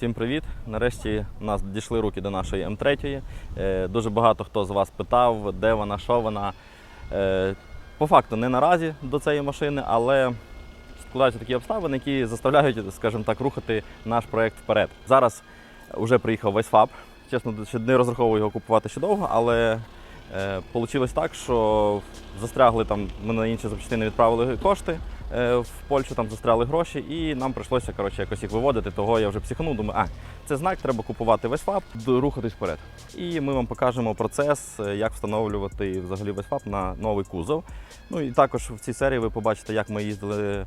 Всім привіт! Нарешті у нас дійшли руки до нашої М3. Е, Дуже багато хто з вас питав, де вона, що вона. Е, По факту не наразі до цієї машини, але складаються такі обставини, які заставляють, скажімо так, рухати наш проект вперед. Зараз вже приїхав весь ФАБ. Чесно, не розраховую його купувати ще довго, але вийшло так, що застрягли там, ми на інші запчастини відправили кошти е, в Польщу, там застряли гроші, і нам прийшлося коротше, якось їх виводити. Того я вже психанув, думаю, а це знак, треба купувати весь ФАБ, рухатись вперед. І ми вам покажемо процес, е, як встановлювати взагалі весь ФАБ на новий кузов. Ну і також в цій серії ви побачите, як ми їздили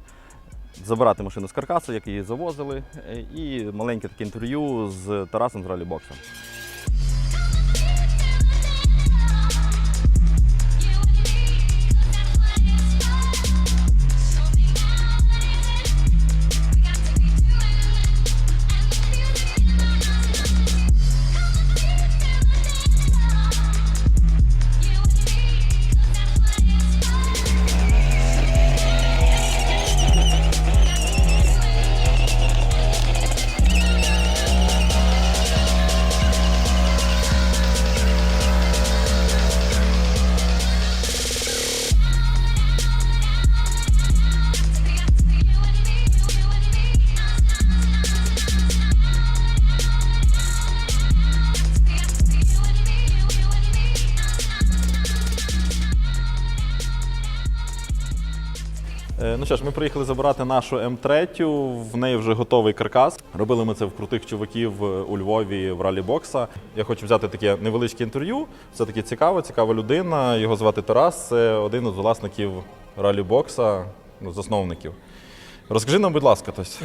забирати машину з каркасу, як її завозили, е, і маленьке таке інтерв'ю з Тарасом з ралібоксом. Що ж, ми приїхали забирати нашу М3, в неї вже готовий каркас. Робили ми це в крутих чуваків е, у Львові в ралі бокса. Я хочу взяти таке невеличке інтерв'ю. Це таки цікаво, цікава людина. Його звати Тарас. Це один із власників ралі бокса, ну, засновників. Розкажи нам, будь ласка, тось.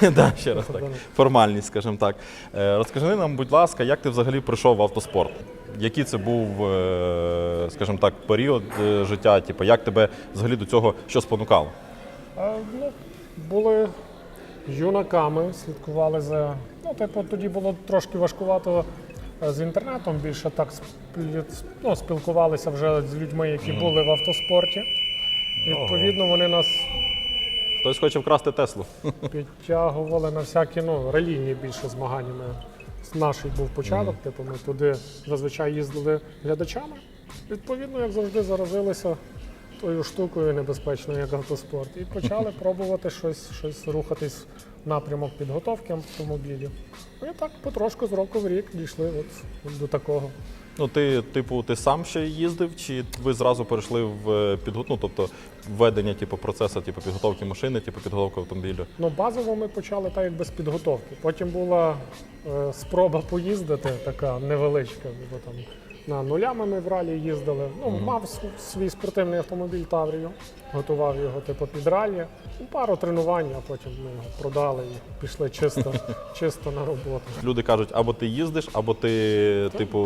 да, ще раз так. Формальність, скажімо так. Е, Розкажи нам, будь ласка, як ти взагалі прийшов в автоспорт? Який це був, е, скажімо так, період життя? Типу, як тебе взагалі до цього що спонукало? Ну, були юнаками, слідкували за. Ну, типу, тоді було трошки важкувато е, з інтернетом, більше так ну, спілкувалися вже з людьми, які були в автоспорті. Відповідно, вони нас Хтось хоче вкрасти Теслу. підтягували на всякі ну, релійні більше змагання. Ми, наш був початок, типу, ми туди зазвичай їздили глядачами. Відповідно, як завжди, заразилися тою штукою небезпечною, як автоспорт, і почали пробувати щось, щось рухатись в напрямок підготовки автомобілів. Ну і так потрошку з року в рік дійшли от до такого. Ну, ти, типу, ти сам ще їздив, чи ви зразу перейшли в підготовку, ну, тобто введення типу, процесу типу, підготовки машини, типу, підготовки автомобіля? Ну, базово ми почали так, як без підготовки. Потім була е, спроба поїздити, така невеличка, бо там на нулями ми в ралі їздили. Ну, мав свій спортивний автомобіль Таврію, готував його типу під ралі. Ну, пару тренувань, а потім ми його продали і пішли чисто, чисто на роботу. Люди кажуть, або ти їздиш, або ти, типу,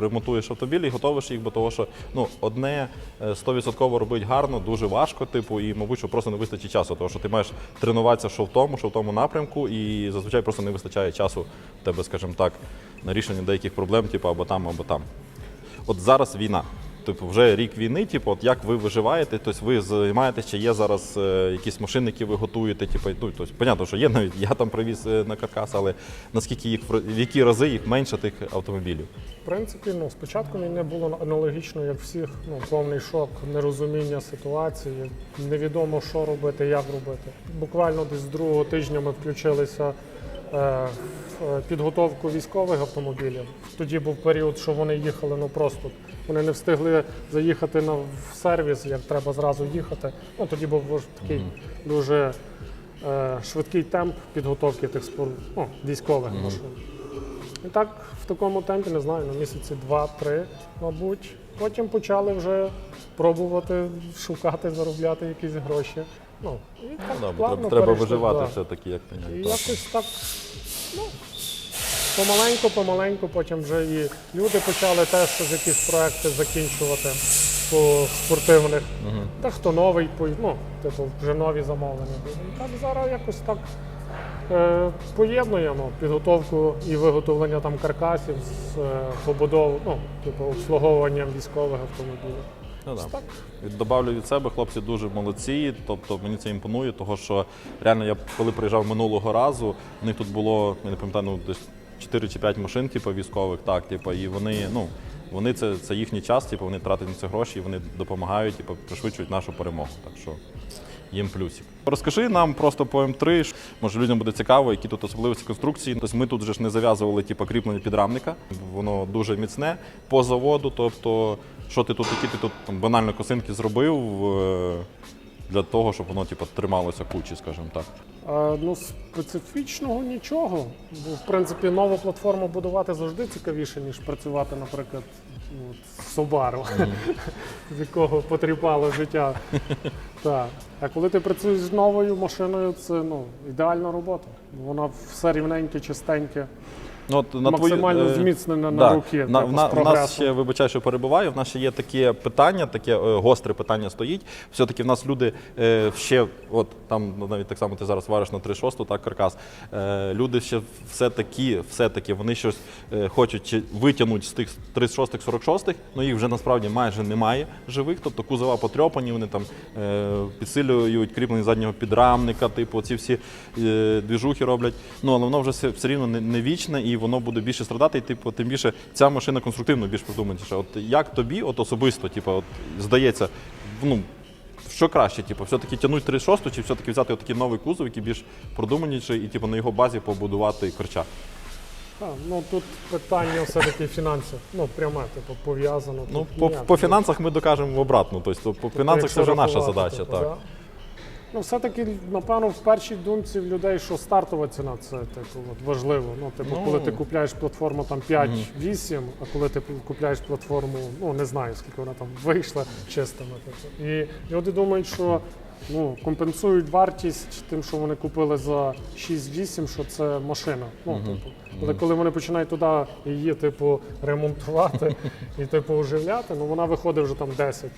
ремонтуєш автомобілі і готовиш їх, бо того, що ну, одне е, 100% робити гарно, дуже важко, типу, і, мабуть, що просто не вистачить часу, тому що ти маєш тренуватися що в тому, що в тому напрямку, і зазвичай просто не вистачає часу тебе, скажімо так, на рішення деяких проблем, типу, або там, або там. От зараз війна. Типу, вже рік війни, типу, от як ви виживаєте, тобто ви займаєтесь, чи є зараз е, якісь які ви готуєте, типу, ну, тобто, понятно, що є навіть, я там привіз е, на каркас, але наскільки їх, в які рази їх менше тих автомобілів? В принципі, ну, спочатку війни було аналогічно, як всіх, ну, повний шок, нерозуміння ситуації, невідомо, що робити, як робити. Буквально десь з другого тижня ми включилися підготовку військових автомобілів. Тоді був період, що вони їхали ну просто. Вони не встигли заїхати на в сервіс, як треба зразу їхати. Ну тоді був такий дуже е, швидкий темп підготовки тих спор... ну, військових машин. І так в такому темпі, не знаю, на місяці два-три, мабуть. Потім почали вже пробувати шукати, заробляти якісь гроші. Ну, і так Да, бо плавно треба, треба перейшли, виживати да. все-таки, як І понятно. якось так, ну, помаленьку, помаленьку, потім вже і люди почали теж щось якісь проекти закінчувати по спортивних. Та хто новий, по- ну, типу, вже нові замовлення були. І так зараз якось так е, поєднуємо підготовку і виготовлення там каркасів з е, побудов, ну, типу, обслуговуванням військових автомобілів. Ну, да. Добавлю від себе, хлопці дуже молодці. Тобто мені це імпонує, того що реально я коли приїжджав минулого разу, у них тут було, я не пам'ятаю, ну десь 4 чи 5 машин, типу, військових, так, типу, і вони, ну, вони це, це їхній час, типу, вони тратять на це гроші і вони допомагають, типу, пришвидшують нашу перемогу. Так що їм плюсик. Розкажи нам просто по М3, може людям буде цікаво, які тут особливості конструкції. Тобто ми тут же ж не зав'язували типу, кріплення підрамника, воно дуже міцне по заводу. Тобто, що ти тут, які ти тут там, банально косинки зробив е, для того, щоб воно типу, трималося кучі, скажімо так. Е, Ну, специфічного нічого. Бо, в принципі, нову платформу будувати завжди цікавіше, ніж працювати, наприклад, от, з Subaru, з якого потріпало життя. так. А коли ти працюєш з новою машиною, це ну, ідеальна робота. Вона все рівненьке, чистеньке, Ну, от, на максимально твою, е, на Да. руки. На, в, на, в нас ще, вибачаю, що перебуваю, в нас ще є таке питання, таке е, гостре питання стоїть. Все-таки в нас люди е, ще, от там ну, навіть так само ти зараз вариш на 3.6, так, каркас. Е, люди ще все-таки, все-таки вони щось е, хочуть чи витягнути з тих 36 46 ну їх вже насправді майже немає живих, тобто кузова потрьопані, вони там е, підсилюють кріплення заднього підрамника, типу, ці всі е, двіжухи роблять. Ну, але воно вже все, все рівно не, не вічне і воно буде більше страдати. І типу, тим більше ця машина конструктивно більш продуманіша. От як тобі, от особисто, типу, от, здається, ну. Що краще, типу, все-таки тягнути 36 чи все-таки взяти такий новий кузов, який більш продуманіший, і типу, на його базі побудувати корча? А, ну тут питання все-таки фінансів. Ну, пряме, типу, пов'язано. Ну, по, ніяк. по фінансах ми докажемо в обратну. Тобто, по Тобто, фінансах це вже наша задача. типу, Так. да. Ну, все-таки, напевно, в першій думці в людей, що стартова ціна це типу, от, важливо. Ну, типу, Ну. коли ти купляєш платформу там 5-8, а коли ти купляєш платформу, ну не знаю, скільки вона там вийшла чистими. Типу. І люди думають, що ну, компенсують вартість тим, що вони купили за 6-8, що це машина. Ну, типу. Але коли вони починають туди її, типу, ремонтувати і типу оживляти, ну вона виходить вже там 10.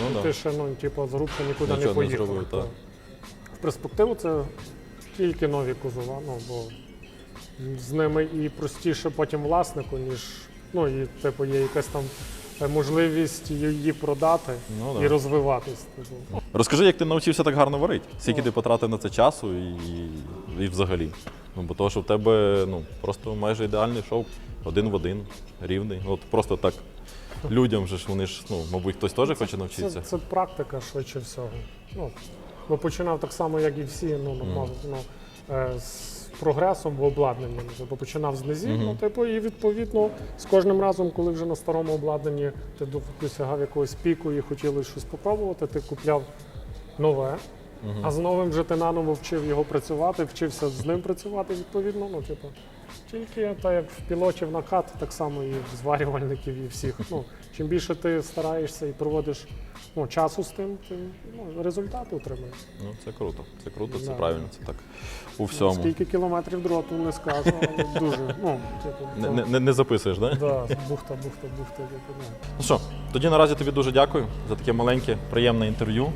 Ну, да. Ти ще ну, типу, з грубки нікуди Нічого не не поїхав. зробив, так. Перспективу це тільки нові кузова, ну бо з ними і простіше потім власнику, ніж ну і типу є якась там можливість її продати Ну, да. і розвиватись. Типу. Розкажи, як ти навчився так гарно варити? Скільки ти потратив на це часу і, і взагалі? Ну, бо того, що в тебе ну, просто майже ідеальний шоу, один в один, рівний. От просто так людям же ж вони ж, ну, мабуть, хтось теж хоче навчитися. Це, це практика швидше всього. Ну, бо починав так само, як і всі, ну, ну, ну, е, з прогресом в обладнанні. Ну, Тобто починав з низів, ну, типу, і відповідно з кожним разом, коли вже на старому обладнанні ти до- досягав якогось піку і хотілося щось спробувати, ти купляв нове. А з новим вже ти наново вчив його працювати, вчився з ним працювати відповідно. Ну, типу, тільки так як в пілотів на кат, так само і в зварювальників, і всіх. Ну, чим більше ти стараєшся і проводиш ну, часу з тим, тим ну, результати отримуєш. Ну, це круто, це круто, це Да. правильно, це так. У всьому. Скільки кілометрів дроту не скажу, але дуже. Ну, типу, Не, не, не, не записуєш, так? Да? Да, бухта, бухта, бухта. Типу, ну. Ну що, тоді наразі тобі дуже дякую за таке маленьке, приємне інтерв'ю.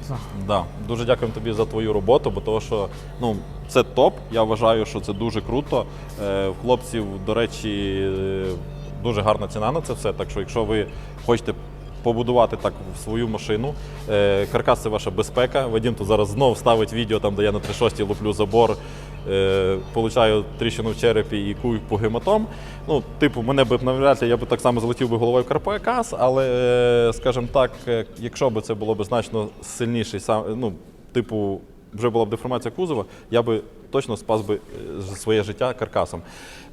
Да. Дуже дякуємо тобі за твою роботу, бо того, що ну, це топ. Я вважаю, що це дуже круто. Е, в хлопців, до речі, е, дуже гарна ціна на це все. Так що, якщо ви хочете побудувати так свою машину, е, каркас це ваша безпека. Вадим тут зараз знов ставить відео, там, де я на 3.6 луплю забор. Е, получаю тріщину в черепі і кую по гематом. Ну, типу, мене б навряд ли я б так само залетів би головою в карпакас, але, скажімо так, якщо б це було б значно сильніший сам, ну, типу, вже була б деформація кузова, я би точно спас би е, своє життя каркасом.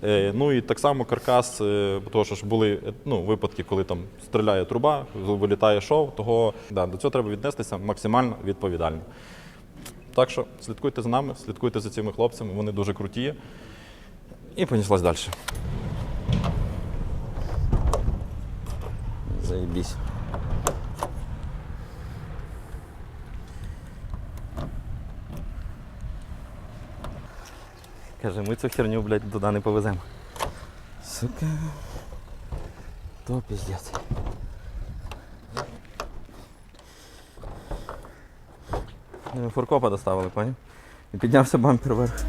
Е, ну і так само каркас, е, того, що ж були ну, випадки, коли там стріляє труба, вилітає шов, того да, до цього треба віднестися максимально відповідально. Так що слідкуйте за нами, слідкуйте за цими хлопцями, вони дуже круті. І поніслась далі. Заєбісь. Каже, ми цю херню, блядь, туди не повеземо. Сука. То піздець. Ну, Фуркопа доставили, поняв? І піднявся бампер вверх.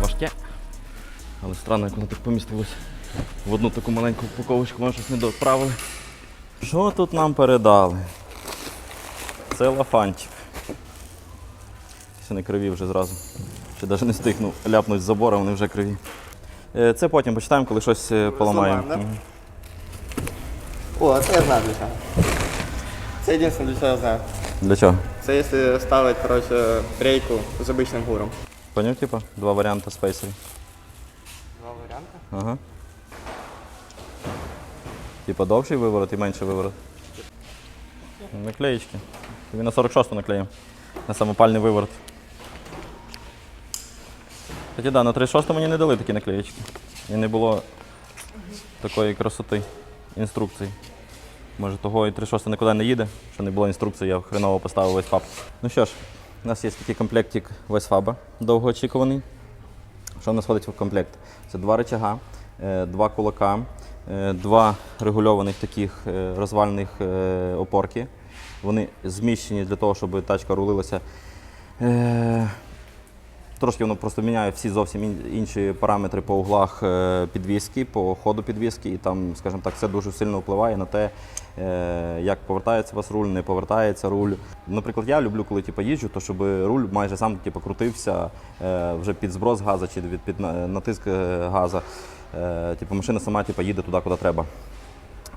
Важке, Але Странно, як воно так помістилось. В одну таку маленьку упаковочку, може щось не доправили. Що тут нам передали? Це лафанчик. Все не криві вже зразу. Ще навіть не встигнув ляпнути з забора, вони вже криві. Е, Це потім почитаємо, коли щось е, поламаємо. Да? Мгм. О, це я знаю для чого. Це єдине, для чого я знаю. Для чого? Це якщо ставити, коротше, рейку з обичним гуром. Поняв, типа? Два варіанти спейсерів. Два варіанти. Ага. Типа довший виворот і менший виворот. Наклеїчки. Тобі на 46-ту наклеїмо. На самопальний виворот. Хоча да, на 36 мені не дали такі наклеїчки. І не було такої красоти інструкцій. Може того і 36 нікуди не їде, що не було інструкції, я хреново поставив весь фаб. Ну що ж, у нас є такий комплектик Весфаба, довгоочікуваний. Що в нас входить в комплект? Це два рычага, е, два кулака, два регульованих таких е, розвальних е, опорки. Вони зміщені для того, щоб тачка рулилася. Е, Трошки воно просто міняє всі зовсім інші параметри по углах е, підвіски, по ходу підвіски, і там, скажімо так, це дуже сильно впливає на те, е, як повертається у вас руль, не повертається руль. Наприклад, я люблю, коли типу, їжджу, то щоб руль майже сам типу, крутився е, вже під зброс газа чи під натиск е, газа. Е, Типу, машина сама типу, їде туди, куди треба.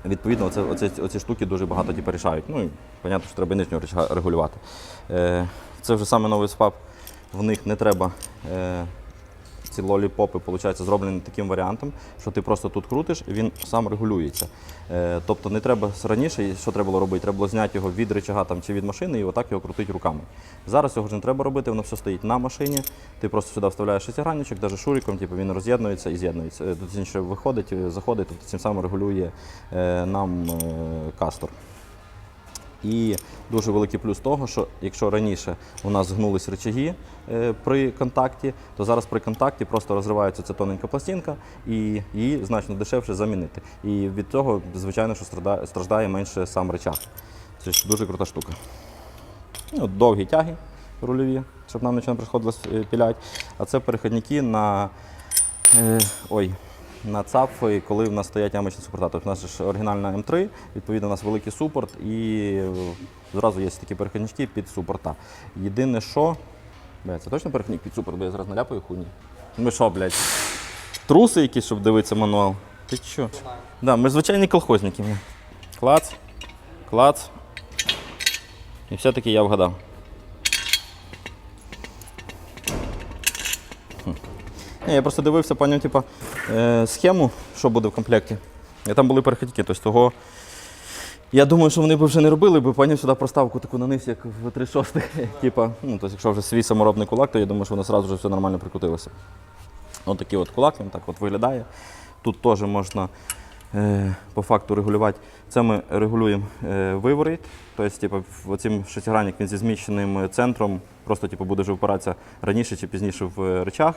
Відповідно, оце, оці, оці штуки дуже багато типу, рішають. Ну і понятно, що треба нижнього регулювати. Е, це вже саме новий спап. В них не треба. Е, ці лоліпопи, виходить, зроблені таким варіантом, що ти просто тут крутиш, і він сам регулюється. Е, тобто не треба раніше, що треба було робити? Треба було зняти його від рычага там, чи від машини і отак його крутити руками. Зараз його вже не треба робити, воно все стоїть на машині. Ти просто сюди вставляєш шестигранничок, навіть шуриком, типу, він роз'єднується і з'єднується. Е, Тут інше виходить, е, заходить, тобто цим самим регулює нам кастор. І дуже великий плюс того, що якщо раніше у нас згнулись рычаги е, при контакті, то зараз при контакті просто розривається ця тоненька пластинка і її значно дешевше замінити. І від цього, звичайно, що страждає, менше сам рычаг. Це ж дуже крута штука. Ну, довгі тяги рульові, щоб нам нічого не приходилось е, піляти. А це перехідники на. Е, ой, на ЦАП, коли в нас стоять ямочні супорта. Тобто у нас ж оригінальна М3, відповідно, у нас великий супорт і зразу є такі перехіднички під супорта. Єдине, що. Бля, це точно перехідник під супорт, бо я зараз наляпаю хуйні. Ми що, блядь? Труси якісь, щоб дивитися мануал? Ти що? Да, ми звичайні колхозники. Клац, клац. І все-таки я вгадав. Ні, я просто дивився, поняв, типу, е, схему, що буде в комплекті. І там були перехідники. Тобто того. Я думаю, що вони б вже не робили, бо поняв сюди проставку таку наниз, як в 36 Типа, ну, тобто, якщо вже свій саморобний кулак, то я думаю, що воно одразу вже все нормально прикрутилося. Ось такий от кулак, він так от виглядає. Тут теж можна е, по факту регулювати. Це ми регулюємо е, виворіт. Тобто, типу, оцім шестигранник він зі зміщеним центром, просто типу, буде вже впиратися раніше чи пізніше в е, речах.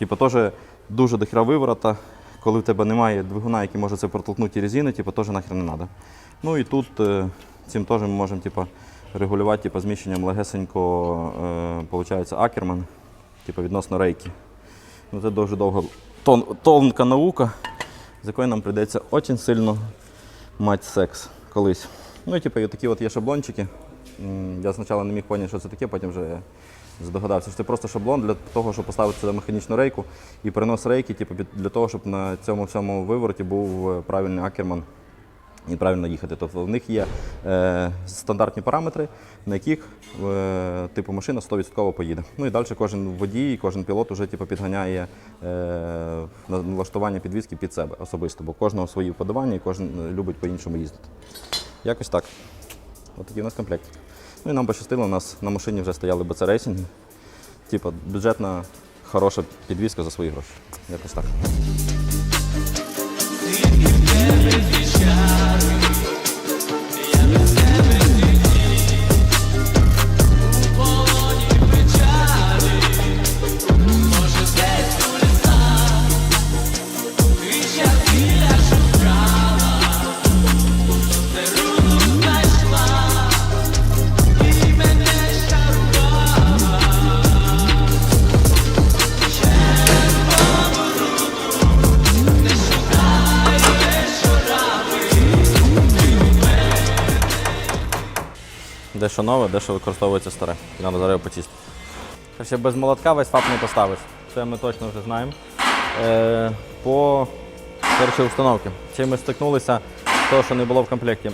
Типу, теж дуже дохіра виворота. Коли в тебе немає двигуна, який може це протолкнути і резини, типу, теж нахер не треба. Ну і тут е, цим теж ми можемо типу, регулювати типу, зміщенням легесенько, е, виходить, акерман, типу, відносно рейки. Ну, це дуже довго тон, тонка наука, з якою нам прийдеться дуже сильно мати секс колись. Ну і типу, такі от є шаблончики. Я спочатку не міг поняти, що це таке, потім вже здогадався, що це просто шаблон для того, щоб поставити сюди механічну рейку і перенос рейки, типу, для того, щоб на цьому всьому вивороті був е, правильний акерман і правильно їхати. Тобто в них є е, стандартні параметри, на яких е, типу машина 100% поїде. Ну і далі кожен водій, кожен пілот вже типу, підганяє е, налаштування підвізки під себе особисто, бо кожного свої вподобання і кожен е, любить по-іншому їздити. Якось так. Ось такий у нас комплект. Ну і нам пощастило, у нас на машині вже стояли БЦ рейсинги. Типа бюджетна, хороша підвізка за свої гроші. Якось так. Дещо нове, дещо використовується старе. Треба зараз його почистити. Ще без молотка весь фап не поставиш. Це ми точно вже знаємо. Е, по першій установці. Чим ми стикнулися, того, що не було в комплекті.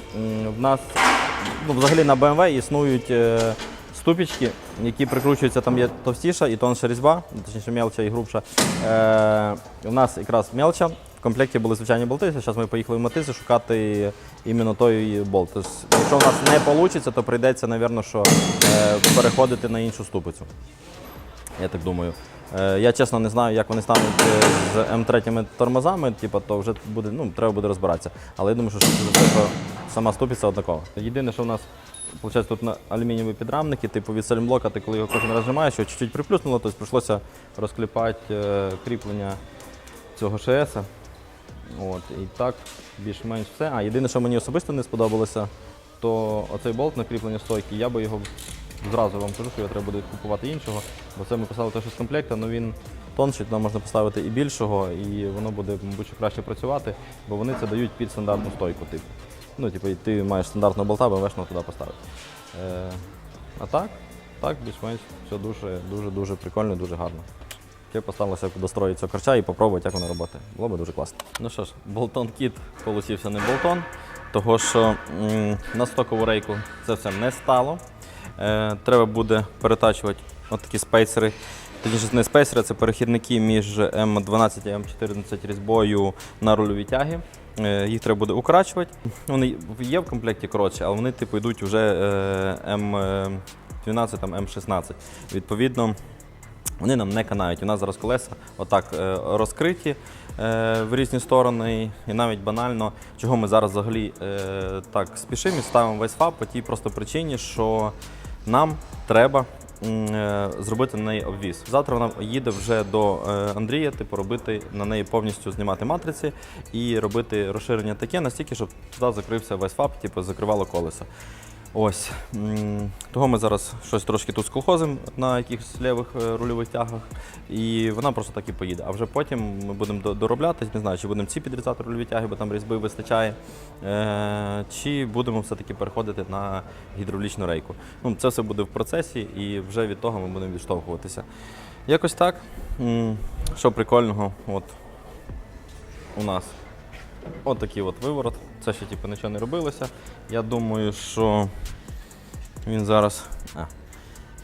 В нас ну, взагалі на BMW існують е, ступічки, які прикручуються, там є товстіша і тонша різьба, точніше мелча і грубша. Е, у нас якраз мелча. Комплекті були звичайні болти. Зараз ми поїхали в Матиси шукати іменно той болт. Тобто, якщо у нас не вийде, то прийдеться, напевно, що е, переходити на іншу ступицю. Я так думаю. Е, Я чесно не знаю, як вони стануть е, з М3 тормозами, типу, то вже буде, ну, треба буде розбиратися. Але я думаю, що сама ступиця однакова. Єдине, що в нас виходить, тут на алюмінієві підрамники, типу від сальмблока, ти коли його кожен раз нажимаєш, його чуть-чуть приплюснуло, тобто прийшлося розкліпати кріплення цього ШС. От, і так, більш-менш все. А єдине, що мені особисто не сподобалося, то оцей болт на кріплення стойки, я би його зразу вам кажу, що його треба буде купувати іншого, бо це ми поставили теж з комплекта, але він тонший, туди можна поставити і більшого, і воно буде, мабуть, краще працювати, бо вони це дають під стандартну стойку. Типу. Ну, типу, ти маєш стандартного болта, БМВшного туди поставити. Е, а так, так, більш-менш все дуже, дуже, дуже прикольно, дуже гарно. Ще поставилося достроїти цього корча і попробувати, як воно працює. Було б дуже класно. Ну що ж, болтон кіт получився не болтон, того що на стокову рейку це все не стало. Е, треба буде перетачувати от такі спейсери. Точніше, не спейсери, це перехідники між М12 і М14 різьбою на рульові тяги. Е, їх треба буде украчувати. Вони є в комплекті коротше, але вони типу йдуть вже е, М12, там, М16. Відповідно, вони нам не канають. У нас зараз колеса отак е, розкриті е, в різні сторони, і навіть банально, чого ми зараз взагалі е, так спішимо і ставимо весь фаб по тій просто причині, що нам треба зробити на неї обвіз. Завтра вона їде вже до Андрія, типу робити на неї повністю знімати матриці і робити розширення таке настільки, щоб туди закрився весь фаб, типу закривало колесо. Ось. Того ми зараз щось трошки тут сколхозимо на якихось лівих е, рульових тягах, і вона просто так і поїде. А вже потім ми будемо до- доробляти, не знаю, чи будемо ці підрізати рульові тяги, бо там різьби вистачає, е, чи будемо все-таки переходити на гідравлічну рейку. Ну, це все буде в процесі, і вже від того ми будемо відштовхуватися. Якось так. Що прикольного, от у нас От такий от виворот. Це ще типу, нічого не робилося. Я думаю, що він зараз а,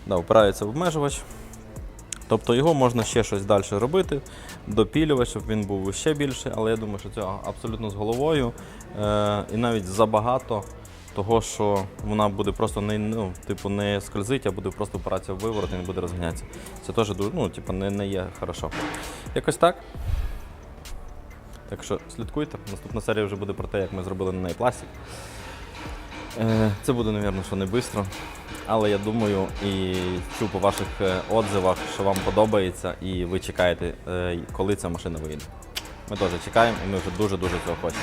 да, впирається в обмежувач. Тобто його можна ще щось далі робити, допілювати, щоб він був ще більший, але я думаю, що цього абсолютно з головою. Е, і навіть забагато того, що вона буде просто не, ну, типу, не скользить, а буде просто впиратися в виворот і не буде розганятися. Це теж ну, типу, не, не є хорошо. Якось так. Так що слідкуйте. Наступна серія вже буде про те, як ми зробили на неї пластик. Е, Це буде, мабуть, що не швидко. Але я думаю і чув по ваших е, отзивах, що вам подобається, і ви чекаєте, е, коли ця машина вийде. Ми теж чекаємо і ми вже дуже-дуже цього хочемо.